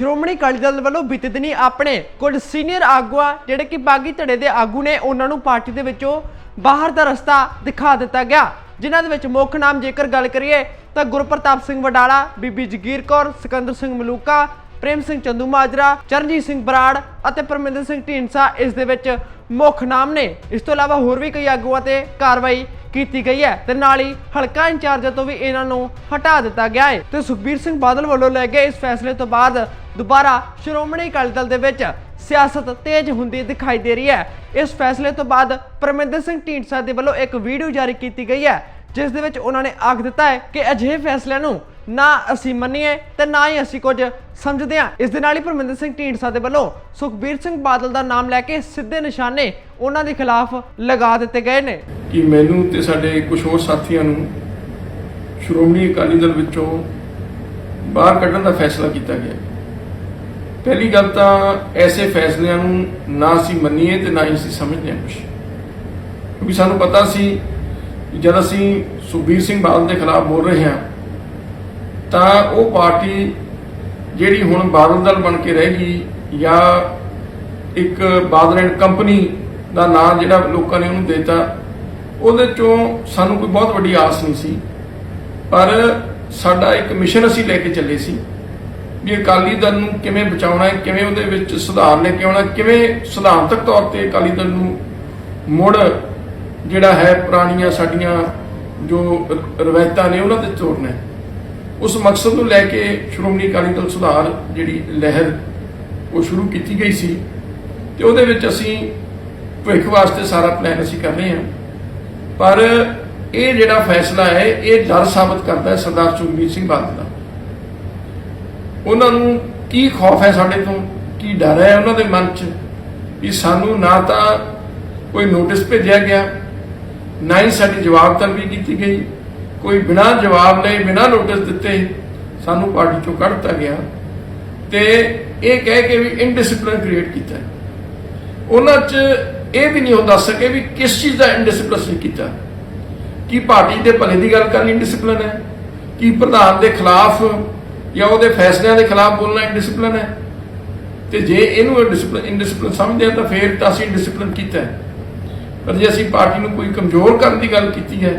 ਸ਼੍ਰੋਮਣੀ ਅਕਾਲੀ ਦਲ ਵੱਲੋਂ ਬੀਤੇ ਦਿਨੀ ਆਪਣੇ ਕੁਝ ਸੀਨੀਅਰ ਆਗੂਆਂ, ਜਿਹੜੇ ਕਿ ਬਾਗੀ ਧੜੇ ਦੇ ਆਗੂ ਨੇ, ਉਹਨਾਂ ਨੂੰ ਪਾਰਟੀ ਦੇ ਵਿੱਚੋਂ ਬਾਹਰ ਦਾ ਰਸਤਾ ਦਿਖਾ ਦਿੱਤਾ ਗਿਆ। ਜਿਨ੍ਹਾਂ ਦੇ ਵਿੱਚ ਮੁੱਖ ਨਾਮ ਜੇਕਰ ਗੱਲ ਕਰੀਏ, ਤਾਂ ਗੁਰਪ੍ਰਤਾਪ ਸਿੰਘ ਵਡਾਲਾ, ਬੀਬੀ ਜਗੀਰ ਕੌਰ, ਸਿਕੰਦਰ ਸਿੰਘ ਮਲੂਕਾ, ਪ੍ਰੇਮ ਸਿੰਘ ਚੰਦੂ ਮਾਜਰਾ, ਚਰਨਜੀਤ ਸਿੰਘ ਬਰਾੜ ਅਤੇ ਪਰਮਿੰਦਰ ਸਿੰਘ ਢੀਂਡਸਾ ਇਸ ਦੇ ਵਿੱਚ ਮੁੱਖ ਨਾਮ ਨੇ। ਇਸ ਤੋਂ ਇਲਾਵਾ ਹੋਰ ਵੀ ਕਈ ਆਗੂਆਂ ਤੇ ਕਾਰਵਾਈ ਕੀਤੀ ਗਈ ਹੈ ਤੇ ਨਾਲ ਹੀ ਹਲਕਾ ਇੰਚਾਰਜ ਤੋਂ ਵੀ ਇਹਨਾਂ ਨੂੰ ਹਟਾ ਦਿੱਤਾ ਗਿਆ ਹੈ। ਤੇ ਸੁਖਬੀਰ ਸਿੰਘ ਬਾਦਲ ਵੱਲੋਂ ਲੈ ਗਏ ਇਸ ਫੈਸਲੇ ਤੋਂ ਬਾਅਦ ਦੁਬਾਰਾ ਸ਼੍ਰੋਮਣੀ ਅਕਾਲੀ ਦਲ ਦੇ ਵਿੱਚ ਸਿਆਸਤ ਤੇਜ਼ ਹੁੰਦੀ ਦਿਖਾਈ ਦੇ ਰਹੀ ਹੈ। ਇਸ ਫੈਸਲੇ ਤੋਂ ਬਾਅਦ ਪਰਮਿੰਦਰ ਸਿੰਘ ਢੀਂਡਸਾ ਦੇ ਵੱਲੋਂ ਇੱਕ ਵੀਡੀਓ ਜਾਰੀ ਕੀਤੀ ਗਈ ਹੈ, ਜਿਸ ਦੇ ਵਿੱਚ ਉਹਨਾਂ ਨੇ ਆਖ ਦਿੱਤਾ ਹੈ ਕਿ ਅਜਿਹੇ ਫੈਸਲਿਆਂ ਨੂੰ ਨਾ ਅਸੀਂ ਮੰਨੀਏ ਤੇ ਨਾ ਹੀ ਅਸੀਂ ਕੁਝ ਸਮਝਦੇ ਹਾਂ। ਇਸ ਦੇ ਨਾਲ ਹੀ ਪਰਮਿੰਦਰ ਸਿੰਘ ਢੀਂਡਸਾ ਦੇ ਵੱਲੋਂ ਸੁਖਬੀਰ ਸਿੰਘ ਬਾਦਲ ਦਾ ਨਾਮ ਲੈ ਕੇ ਸਿੱਧੇ ਨਿਸ਼ਾਨੇ ਉਹਨਾਂ ਦੇ ਖਿਲਾਫ ਲਗਾ ਦਿੱਤੇ ਗਏ ਨੇ। ਕਿ ਮੈਨੂੰ ਤੇ ਸਾਡੇ ਕੁਝ ਹੋਰ ਸਾਥੀਆਂ ਨੂੰ ਸ਼੍ਰੋਮਣੀ ਅਕਾਲੀ ਦਲ ਵਿੱਚੋਂ ਬਾਹਰ ਕੱਢਣ ਦਾ ਫੈਸਲਾ ਕੀਤਾ ਗਿਆ। ਪਹਿਲੀ ਗੱਲ ਤਾਂ ਐਸੇ ਫੈਸਲਿਆਂ ਨੂੰ ਨਾ ਅਸੀਂ ਮੰਨੀਏ ਤੇ ਨਾ ਹੀ ਅਸੀਂ ਸਮਝਦੇ ਹਾਂ ਕੁਛ। ਕਿਉਂਕਿ ਸਾਨੂੰ ਪਤਾ ਸੀ ਜਦ ਅਸੀਂ ਸੁਖਬੀਰ ਸਿੰਘ ਬਾਦਲ ਦੇ ਖਿਲਾਫ ਬੋਲ ਰਹੇ ਹਾਂ, ਤਾਂ ਉਹ ਪਾਰਟੀ ਜਿਹੜੀ ਹੁਣ ਬਾਦਲ ਦਲ ਬਣ ਕੇ ਰਹਿ ਗਈ ਜਾਂ ਇੱਕ ਬਾਦਲ ਐਂਡ ਕੰਪਨੀ ਦਾ ਨਾਮ ਜਿਹੜਾ ਲੋਕਾਂ ਨੇ ਉਹਨੂੰ ਦਿੱਤਾ, ਉਹਦੇ ਚੋਂ ਸਾਨੂੰ ਕੋਈ ਬਹੁਤ ਵੱਡੀ ਆਸ ਨਹੀਂ ਸੀ। ਪਰ ਸਾਡਾ ਇੱਕ ਮਿਸ਼ਨ ਅਸੀਂ ਲੈ ਕੇ ਚੱਲੇ ਸੀ। ਵੀ ਅਕਾਲੀ ਦਲ ਨੂੰ ਕਿਵੇਂ ਬਚਾਉਣਾ ਹੈ, ਕਿਵੇਂ ਉਹਦੇ ਵਿੱਚ ਸੁਧਾਰ ਲੈ ਕੇ ਆਉਣਾ ਕਿਵੇਂ ਸਿਧਾਂਤਕ ਤੌਰ ਤੇ ਅਕਾਲੀ ਦਲ ਨੂੰ ਮੁੜ ਜਿਹੜਾ ਹੈ ਪੁਰਾਣੀਆਂ ਸਾਡੀਆਂ ਜੋ ਰਵਾਇਤਾਂ ਨੇ ਉਹਨਾਂ ਤੇ ਤੋੜਨਾ ਉਸ ਮਕਸਦ ਨੂੰ ਲੈ ਕੇ ਸ਼੍ਰੋਮਣੀ ਅਕਾਲੀ ਦਲ ਸੁਧਾਰ ਜਿਹੜੀ ਲਹਿਰ, ਉਹ ਸ਼ੁਰੂ ਕੀਤੀ ਗਈ ਸੀ ਤੇ ਉਹਦੇ ਵਿੱਚ ਅਸੀਂ ਭਵਿੱਖ ਵਾਸਤੇ ਸਾਰਾ ਪਲਾਨ ਅਸੀਂ ਕਰ ਰਹੇ ਹਾਂ। ਪਰ ਇਹ ਜਿਹੜਾ ਫੈਸਲਾ ਹੈ, ਇਹ ਡਰ ਸਾਬਤ ਕਰਦਾ ਹੈ ਸਰਦਾਰ ਸੁਖਬੀਰ ਸਿੰਘ ਬਾਦਲ ਦਾ। ਉਹਨਾਂ ਨੂੰ ਕੀ ਖੌਫ ਹੈ ਸਾਡੇ ਤੋਂ? ਕੀ ਡਰ ਹੈ ਉਹਨਾਂ ਦੇ ਮਨ 'ਚ? ਵੀ ਸਾਨੂੰ ਨਾ ਤਾਂ ਕੋਈ ਨੋਟਿਸ ਭੇਜਿਆ ਗਿਆ, ਨਾ ਹੀ ਸਾਡੀ ਜਵਾਬ ਤਲਬੀ ਕੀਤੀ ਗਈ। ਕੋਈ ਬਿਨਾਂ ਜਵਾਬ ਲਏ, ਬਿਨਾਂ ਨੋਟਿਸ ਦਿੱਤੇ ਸਾਨੂੰ ਪਾਰਟੀ ਚੋਂ ਕੱਢ ਦਿੱਤਾ ਗਿਆ। ਤੇ ਇਹ ਕਹਿ ਕੇ ਵੀ ਇਨਡਿਸਪਲਿਨ ਕ੍ਰੀਏਟ ਕੀਤਾ ਉਹਨਾਂ 'ਚ ਇਹ ਵੀ ਨਹੀਂ ਹੋ ਦੱਸ ਸਕੇ ਵੀ ਕਿਸ ਚੀਜ਼ ਦਾ ਇਨਡਿਸਪਲਿਨ ਕੀਤਾ। ਕੀ ਪਾਰਟੀ ਦੇ ਭਲੇ ਦੀ ਗੱਲ ਕਰਨੀ ਇਨਡਿਸਪਲਿਨ ਹੈ? ਕੀ ਪ੍ਰਧਾਨ ਦੇ ਖਿਲਾਫ ਜਾਂ ਉਹਦੇ ਫੈਸਲਿਆਂ ਦੇ ਖਿਲਾਫ ਬੋਲਣਾ ਇਨਡਿਸਪਲਿਨ ਹੈ। ਤੇ ਜੇ ਇਹਨੂੰ ਡਿਸਪਲਿਨ ਇਨਡਿਸਪਲਿਨ ਸਮਝਦੇ ਆ ਤਾਂ ਫੇਰ ਤਾਂ ਅਸੀਂ ਡਿਸਪਲਿਨ ਕੀਤਾ ਪਰ ਜੇ ਅਸੀਂ ਪਾਰਟੀ ਨੂੰ ਕੋਈ ਕਮਜ਼ੋਰ ਕਰਨ ਦੀ ਗੱਲ ਕੀਤੀ ਹੈ,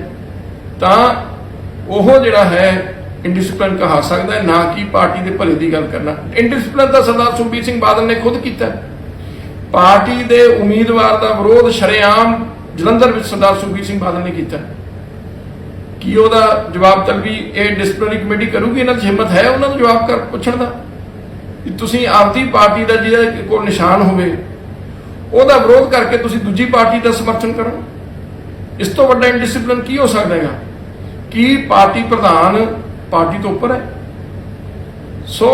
ਤਾਂ ਉਹ ਜਿਹੜਾ ਹੈ ਇਨਡਿਸਪਲਿਨ ਕਹਾ ਸਕਦਾ ਹੈ, ਨਾ ਕਿ ਪਾਰਟੀ ਦੇ ਭਲੇ ਦੀ ਗੱਲ ਕਰਨਾ। ਇਨਡਿਸਪਲਿਨ ਤਾਂ ਸਰਦਾਰ ਸੁਖਬੀਰ ਸਿੰਘ ਬਾਦਲ ਨੇ ਖੁਦ ਕੀਤਾ ਪਾਰਟੀ ਦੇ ਉਮੀਦਵਾਰ ਦਾ ਵਿਰੋਧ ਸ਼ਰੇਆਮ ਜਲੰਧਰ ਵਿੱਚ ਸਰਦਾਰ ਸੁਖਬੀਰ ਸਿੰਘ ਬਾਦਲ ਨੇ ਕੀਤਾ ਕੀ ਉਹਦਾ ਜਵਾਬ ਤਲਬੀ ਇਹ ਡਿਸਪਲਿਨਰੀ ਕਮੇਟੀ ਕਰੂਗੀ? ਇਹਨਾਂ ਦੀ ਹਿੰਮਤ ਹੈ ਉਹਨਾਂ ਨੂੰ ਜਵਾਬ ਕਰ ਪੁੱਛਣ ਦਾ? ਕਿ ਤੁਸੀਂ ਆਪਦੀ ਪਾਰਟੀ ਦਾ ਜਿਹਦੇ ਕੋਲ ਨਿਸ਼ਾਨ ਹੋਵੇ, ਉਹਦਾ ਵਿਰੋਧ ਕਰਕੇ ਤੁਸੀਂ ਦੂਜੀ ਪਾਰਟੀ ਦਾ ਸਮਰਥਨ ਕਰੋ। ਇਸ ਤੋਂ ਵੱਡਾ ਇਨਡਿਸਪਲਿਨ ਕੀ ਹੋ ਸਕਦਾ ਹੈਗਾ? ਕੀ ਪਾਰਟੀ ਪ੍ਰਧਾਨ ਪਾਰਟੀ ਤੋਂ ਉੱਪਰ ਹੈ? ਸੋ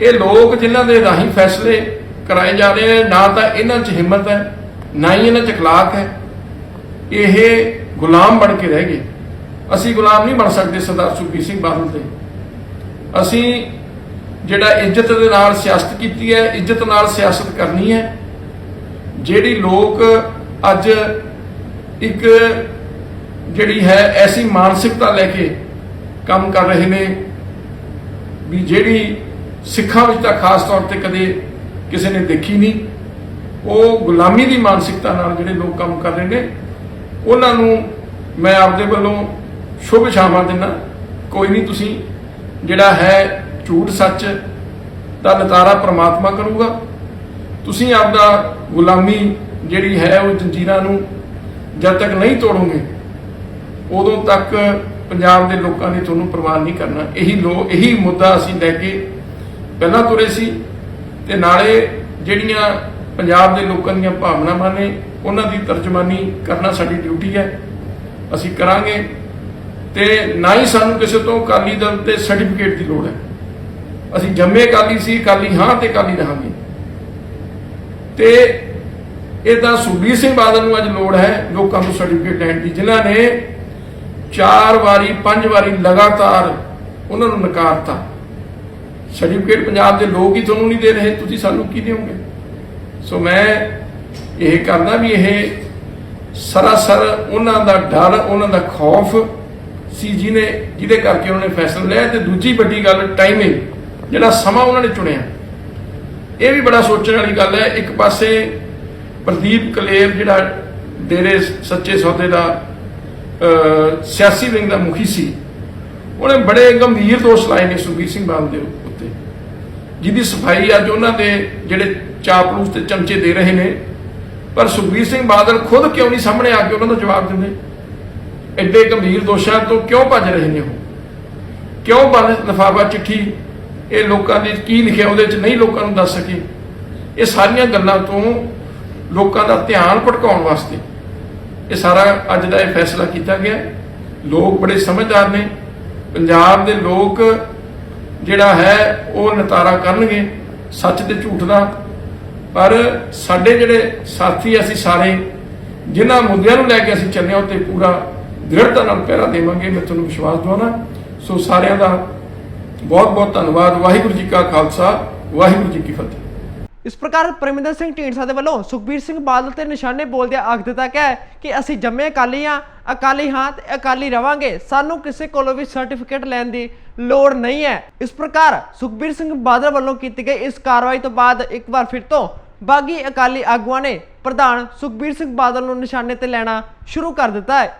ਇਹ ਲੋਕ ਜਿਨ੍ਹਾਂ ਦੇ ਰਾਹੀਂ ਫੈਸਲੇ ਕਰਾਏ ਜਾ ਰਹੇ ਨੇ, ਨਾ ਤਾਂ ਇਹਨਾਂ 'ਚ ਹਿੰਮਤ ਹੈ, ਨਾ ਹੀ ਇਹਨਾਂ 'ਚ ਅਖਲਾਕ ਹੈ। ਇਹ ਗੁਲਾਮ ਬਣ ਕੇ ਰਹਿ ਗਏ। ਅਸੀਂ ਗੁਲਾਮ ਨਹੀਂ ਬਣ ਸਕਦੇ ਸਰਦਾਰ ਸੁਖਬੀਰ ਸਿੰਘ ਬਾਦਲ ਦੇ। ਅਸੀਂ ਜਿਹੜਾ ਇੱਜ਼ਤ ਦੇ ਨਾਲ ਸਿਆਸਤ ਕੀਤੀ ਹੈ, ਇੱਜ਼ਤ ਨਾਲ ਸਿਆਸਤ ਕਰਨੀ ਹੈ, ਜਿਹੜੀ ਲੋਕ ਅੱਜ ਇੱਕ ਜਿਹੜੀ ਹੈ ਐਸੀ ਮਾਨਸਿਕਤਾ ਲੈ ਕੇ ਕੰਮ ਕਰ ਰਹੇ ਨੇ ਵੀ ਜਿਹੜੀ ਸਿੱਖਾਂ ਵਿੱਚ ਤਾਂ ਖਾਸ ਤੌਰ ਤੇ ਕਦੇ ਕਿਸੇ ਨੇ ਦੇਖੀ ਨਹੀਂ, ਉਹ ਗੁਲਾਮੀ ਦੀ ਮਾਨਸਿਕਤਾ ਨਾਲ ਜਿਹੜੇ ਲੋਕ ਕੰਮ ਕਰ ਰਹੇ ਨੇ, ਉਹਨਾਂ ਨੂੰ ਮੈਂ ਆਪਦੇ ਵੱਲੋਂ ਸ਼ੁਭ ਸ਼ਾਮਾਂ ਦਿੰਦਾ ਕੋਈ ਨਹੀਂ, ਤੁਸੀਂ ਜਿਹੜਾ ਹੈ ਝੂਠ ਸੱਚ ਦਾ ਨਤਾਰਾ ਪ੍ਰਮਾਤਮਾ ਕਰੂਗਾ। ਤੁਸੀਂ ਆਪਦਾ ਗੁਲਾਮੀ ਜਿਹੜੀ ਹੈ ਉਹ ਜੰਜੀਰਾਂ ਨੂੰ ਜਦ ਤੱਕ ਨਹੀਂ ਤੋੜੋਗੇ, ਉਦੋਂ ਤੱਕ ਪੰਜਾਬ ਦੇ ਲੋਕਾਂ ਨੇ ਤੁਹਾਨੂੰ ਪ੍ਰਵਾਨ ਨਹੀਂ ਕਰਨਾ। ਇਹੀ ਲੋ, ਇਹੀ ਮੁੱਦਾ ਅਸੀਂ ਲੈ ਕੇ ਪਹਿਲਾਂ ਤੁਰੇ ਸੀ ਤੇ ਨਾਲੇ ਜਿਹੜੀਆਂ ਪੰਜਾਬ ਦੇ ਲੋਕਾਂ ਦੀਆਂ ਭਾਵਨਾਵਾਂ ਨੇ, ਉਹਨਾਂ ਦੀ ਤਰਜਮਾਨੀ ਕਰਨਾ ਸਾਡੀ ਡਿਊਟੀ ਹੈ। ਅਸੀਂ ਕਰਾਂਗੇ। ਤੇ ਨਾ ਹੀ ਸਾਨੂੰ ਕਿਸੇ ਤੋਂ ਅਕਾਲੀ ਦਲ ਤੇ ਸਰਟੀਫਿਕੇਟ ਦੀ ਲੋੜ ਹੈ। ਅਸੀਂ ਜੰਮੇ ਅਕਾਲੀ ਸੀ, ਅਕਾਲੀ ਹਾਂ ਤੇ ਅਕਾਲੀ ਰਹਾਂਗੇ। ਤੇ ਇਹ ਤਾਂ ਸੁਖਬੀਰ ਸਿੰਘ ਬਾਦਲ ਨੂੰ ਅੱਜ ਲੋੜ ਹੈ ਲੋਕਾਂ ਤੋਂ ਸਰਟੀਫਿਕੇਟ ਲੈਣ ਦੀ, ਜਿਨ੍ਹਾਂ ਨੇ ਚਾਰ ਵਾਰੀ, ਪੰਜ ਵਾਰੀ ਲਗਾਤਾਰ ਉਹਨਾਂ ਨੂੰ ਨਕਾਰਤਾ। ਸਰਟੀਫਿਕੇਟ ਪੰਜਾਬ ਦੇ ਲੋਕ ਹੀ ਤੁਹਾਨੂੰ ਨਹੀਂ ਦੇ ਰਹੇ, ਤੁਸੀਂ ਸਾਨੂੰ ਕੀ ਦਿਓਗੇ? ਸੋ ਮੈਂ ਇਹ ਕਰਦਾ ਵੀ ਇਹ ਸਰਾਸਰ ਉਹਨਾਂ ਦਾ ਡਰ, ਉਹਨਾਂ ਦਾ ਖੌਫ ਸੀ ਜਿਹਨੇ, ਜਿਹਦੇ ਕਰਕੇ ਉਹਨਾਂ ਨੇ ਫੈਸਲਾ ਲਿਆ ਤੇ ਦੂਜੀ ਵੱਡੀ ਗੱਲ ਟਾਈਮਿੰਗ ਜਿਹੜਾ ਸਮਾਂ ਉਹਨਾਂ ਨੇ ਚੁਣਿਆ। ਇਹ ਵੀ ਬੜਾ ਸੋਚਣ ਵਾਲੀ ਗੱਲ ਹੈ, ਇੱਕ ਪਾਸੇ ਪ੍ਰਦੀਪ ਕਲੇਰ ਜਿਹੜਾ ਡੇਰੇ ਸੱਚੇ ਸੌਦੇ ਦਾ ਸਿਆਸੀ ਵਿੰਗ ਦਾ ਮੁਖੀ ਸੀ, ਉਹਨੇ ਬੜੇ ਗੰਭੀਰ ਦੋਸ਼ ਲਾਏ ਨੇ ਸੁਖਬੀਰ ਸਿੰਘ ਬਾਦਲ ਦੇ ਉੱਤੇ, ਜਿਹਦੀ ਸਫ਼ਾਈ ਅੱਜ ਉਹਨਾਂ ਦੇ ਜਿਹੜੇ ਚਾਪਲੂਸ ਤੇ ਚਮਚੇ ਦੇ ਰਹੇ ਨੇ, ਪਰ ਸੁਖਬੀਰ ਸਿੰਘ ਬਾਦਲ ਖੁਦ ਕਿਉਂ ਨਹੀਂ ਸਾਹਮਣੇ ਆ ਕੇ ਉਹਨਾਂ ਦਾ ਜਵਾਬ ਦਿੰਦੇ? ਐਡੇ ਗੰਭੀਰ ਦੋਸ਼ਾਂ ਤੋਂ ਕਿਉਂ ਭੱਜ ਰਹੇ ਨੇ ਉਹ? ਕਿਉਂ ਬੰਦ ਲਫਾਫਾ ਚਿੱਠੀ? ਇਹ ਲੋਕਾਂ ਨੇ ਕੀ ਲਿਖਿਆ ਉਹਦੇ 'ਚ ਨਹੀਂ ਲੋਕਾਂ ਨੂੰ ਦੱਸ ਸਕੇ। ਇਹ ਸਾਰੀਆਂ ਗੱਲਾਂ ਤੋਂ ਲੋਕਾਂ ਦਾ ਧਿਆਨ ਭਟਕਾਉਣ ਵਾਸਤੇ ਇਹ ਸਾਰਾ ਅੱਜ ਦਾ ਇਹ ਫੈਸਲਾ ਕੀਤਾ ਗਿਆ ਲੋਕ ਬੜੇ ਸਮਝਦਾਰ ਨੇ। ਪੰਜਾਬ ਦੇ ਲੋਕ ਜਿਹੜਾ ਹੈ, ਉਹ ਨਤਾਰਾ ਕਰਨਗੇ। ਸੱਚ ਤੇ ਝੂਠ ਦਾ। ਪਰ ਸਾਡੇ ਜਿਹੜੇ ਸਾਥੀ ਅਸੀਂ ਸਾਰੇ, ਜਿਨ੍ਹਾਂ ਮੁੱਦਿਆਂ ਨੂੰ ਲੈ ਕੇ ਅਸੀਂ ਚੱਲੇ ਹਾਂ ਉੱਤੇ ਪੂਰਾ ਦ੍ਰਿੜਤਾ ਨਾਲ ਪਹਿਰਾ ਦੇਵਾਂਗੇ, ਮੈਂ ਤੁਹਾਨੂੰ ਵਿਸ਼ਵਾਸ ਦਵਾਉਣਾ। ਸੋ ਸਾਰਿਆਂ ਦਾ ਬਹੁਤ ਬਹੁਤ ਧੰਨਵਾਦ। ਵਾਹਿਗੁਰੂ ਜੀ ਕਾ ਖਾਲਸਾ, ਵਾਹਿਗੁਰੂ ਜੀ ਕੀ ਫਤਿਹ। ਇਸ ਪ੍ਰਕਾਰ ਪਰਮਿੰਦਰ ਸਿੰਘ ਢੀਂਡਸਾ ਦੇ ਵੱਲੋਂ ਸੁਖਬੀਰ ਸਿੰਘ ਬਾਦਲ ਤੇ ਨਿਸ਼ਾਨੇ ਬੋਲਦਿਆਂ ਆਖ ਦਿੱਤਾ ਗਿਆ ਕਿ ਅਸੀਂ ਜੰਮੇ ਅਕਾਲੀ ਹਾਂ ਅਕਾਲੀ ਹਾਂ ਤੇ ਅਕਾਲੀ ਰਵਾਂਗੇ। ਸਾਨੂੰ ਕਿਸੇ ਕੋਲੋਂ ਵੀ ਸਰਟੀਫਿਕੇਟ ਲੈਣ ਦੀ ਲੋੜ ਨਹੀਂ ਹੈ। ਇਸ ਪ੍ਰਕਾਰ ਸੁਖਬੀਰ ਸਿੰਘ ਬਾਦਲ ਵੱਲੋਂ ਕੀਤੀ ਗਈ ਇਸ ਕਾਰਵਾਈ ਤੋਂ ਬਾਅਦ ਇੱਕ ਵਾਰ ਫਿਰ ਤੋਂ ਬਾਗੀ ਅਕਾਲੀ ਆਗੂਆਂ ਨੇ ਪ੍ਰਧਾਨ ਸੁਖਬੀਰ ਸਿੰਘ ਬਾਦਲ ਨੂੰ ਨਿਸ਼ਾਨੇ ਤੇ ਲੈਣਾ ਸ਼ੁਰੂ ਕਰ ਦਿੱਤਾ ਹੈ।